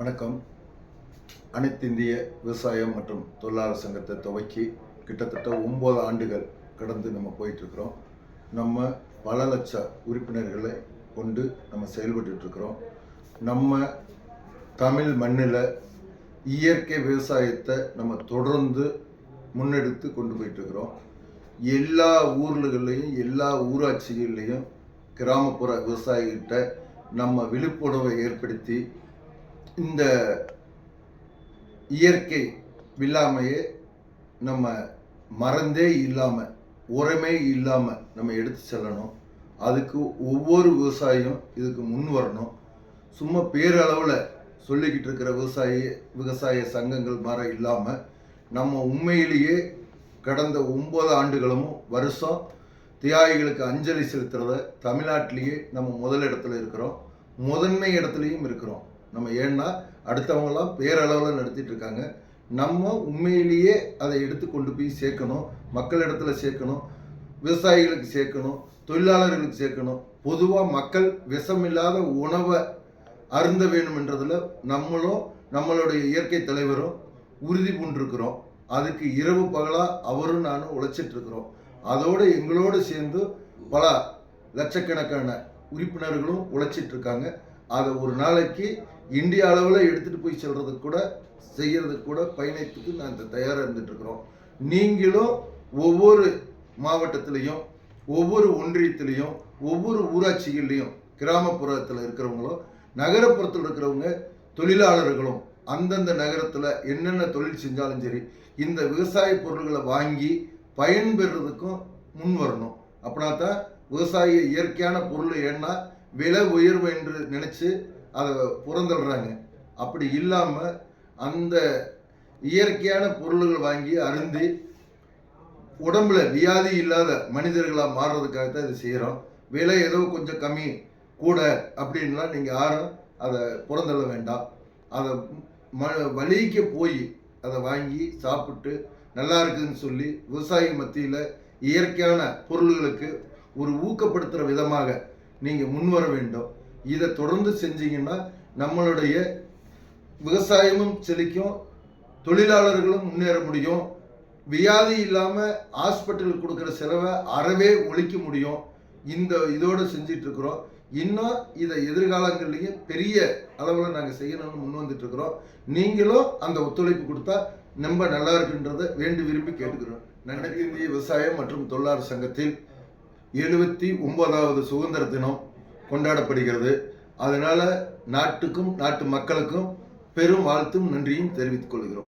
வணக்கம். அனைத்திந்திய விவசாயம் மற்றும் தொழிலாளர் சங்கத்தை துவக்கி கிட்டத்தட்ட ஒம்பது ஆண்டுகள் கடந்து நம்ம போயிட்டுருக்குறோம். நம்ம பல லட்ச உறுப்பினர்களை கொண்டு நம்ம செயல்பட்டுருக்குறோம் நம்ம தமிழ் மண்ணில் இயற்கை விவசாயத்தை நம்ம தொடர்ந்து முன்னெடுத்து கொண்டு போயிட்டுருக்குறோம். எல்லா ஊர்கள்லையும் எல்லா ஊராட்சிகள்லேயும் கிராமப்புற விவசாயிகிட்ட நம்ம விழிப்புணர்வை ஏற்படுத்தி இந்த இயற்கை இல்லாமையே நம்ம மறந்தே இல்லாமல் உரமே இல்லாமல் நம்ம எடுத்து செல்லணும். அதுக்கு ஒவ்வொரு விவசாயியும் இதுக்கு முன் வரணும். சும்மா பேரளவில் சொல்லிக்கிட்டு இருக்கிற விவசாயி விவசாய சங்கங்கள் மாற இல்லாமல் நம்ம உண்மையிலேயே கடந்த ஒம்பது ஆண்டுகளும் வருஷம் தியாகிகளுக்கு அஞ்சலி செலுத்துறத தமிழ்நாட்டிலேயே நம்ம முதல் இடத்துல இருக்கிறோம். முதன்மை இடத்துலையும் இருக்கிறோம். நம்ம ஏன்னா அடுத்தவங்களாம் பேரளவில் நடத்திட்டு இருக்காங்க. நம்ம உண்மையிலேயே அதை எடுத்து கொண்டு போய் சேர்க்கணும். மக்களிடத்துல சேர்க்கணும். விவசாயிகளுக்கு சேர்க்கணும். தொழிலாளர்களுக்கு சேர்க்கணும். பொதுவாக மக்கள் விஷமில்லாத உணவை அருந்த வேணுமென்றதில் நம்மளும் நம்மளுடைய இயற்கை தலைவரும் உறுதி பூண்டிருக்கிறோம். அதுக்கு இரவு பகலாக அவரும் நானும் உழைச்சிட்டுருக்குறோம் அதோடு எங்களோடு சேர்ந்து பல லட்சக்கணக்கான உறுப்பினர்களும் உழைச்சிட்டு இருக்காங்க. அதை ஒரு நாளைக்கு இந்திய அளவில் எடுத்துகிட்டு போய் செல்றதுக்கு கூட செய்கிறதுக்கு கூட பயணத்துக்கு நாங்கள் தயாராக இருந்துகிட்ருக்குறோம் நீங்களும் ஒவ்வொரு மாவட்டத்திலையும் ஒவ்வொரு ஒன்றியத்திலையும் ஒவ்வொரு ஊராட்சிகள்லையும் கிராமப்புறத்தில் இருக்கிறவங்களும் நகரப்புறத்தில் இருக்கிறவங்க தொழிலாளர்களும் அந்தந்த நகரத்தில் என்னென்ன தொழில் செஞ்சாலும் சரி இந்த விவசாய பொருள்களை வாங்கி பயன்பெறதுக்கும் முன் வரணும். அப்படின்னா தான் விவசாய இயற்கையான பொருள் ஏன்னா விலை உயர்வு என்று நினச்சி அதை புறந்தள்ளுறாங்க. அப்படி இல்லாமல் அந்த இயற்கையான பொருள்கள் வாங்கி அருந்தி உடம்புல வியாதி இல்லாத மனிதர்களாக மாறுறதுக்காக தான் இது செய்கிறோம் விலை ஏதோ கொஞ்சம் கம்மி கூட அப்படின்லாம் நீங்கள் யாரும் அதை புறந்தள்ள வேண்டாம். அதை ம வழிக்கு போய் அதை வாங்கி சாப்பிட்டு நல்லா இருக்குதுன்னு சொல்லி விவசாயி மத்தியில் இயற்கையான பொருள்களுக்கு ஒரு ஊக்கப்படுத்துகிற விதமாக நீங்கள் முன்வர வேண்டும். இதை தொடர்ந்து செஞ்சீங்கன்னா நம்மளுடைய விவசாயமும் செழிக்கும் தொழிலாளர்களும் முன்னேற முடியும். வியாதி இல்லாமல் ஹாஸ்பிட்டலுக்கு கொடுக்குற செலவை அறவே ஒழிக்க முடியும். இந்த இதோடு செஞ்சிட்ருக்குறோம் இன்னும் இதை எதிர்காலங்கள்லேயும் பெரிய அளவில் நாங்கள் செய்யணும்னு முன் வந்துட்டுருக்குறோம் நீங்களும் அந்த ஒத்துழைப்பு கொடுத்தா ரொம்ப நல்லா இருக்குன்றதை வேண்டி விரும்பி கேட்டுக்கிறோம். நன்றி. இந்திய விவசாயம் மற்றும் தொழிலாளர் சங்கத்தில் எழுபத்தி ஒன்பதாவது சுதந்திர தினம் கொண்டாடப்படுகிறது. அதனால் நாட்டுக்கும் நாட்டு மக்களுக்கும் பெரும் வாழ்த்தும் நன்றியும் தெரிவித்துக் கொள்கிறோம்.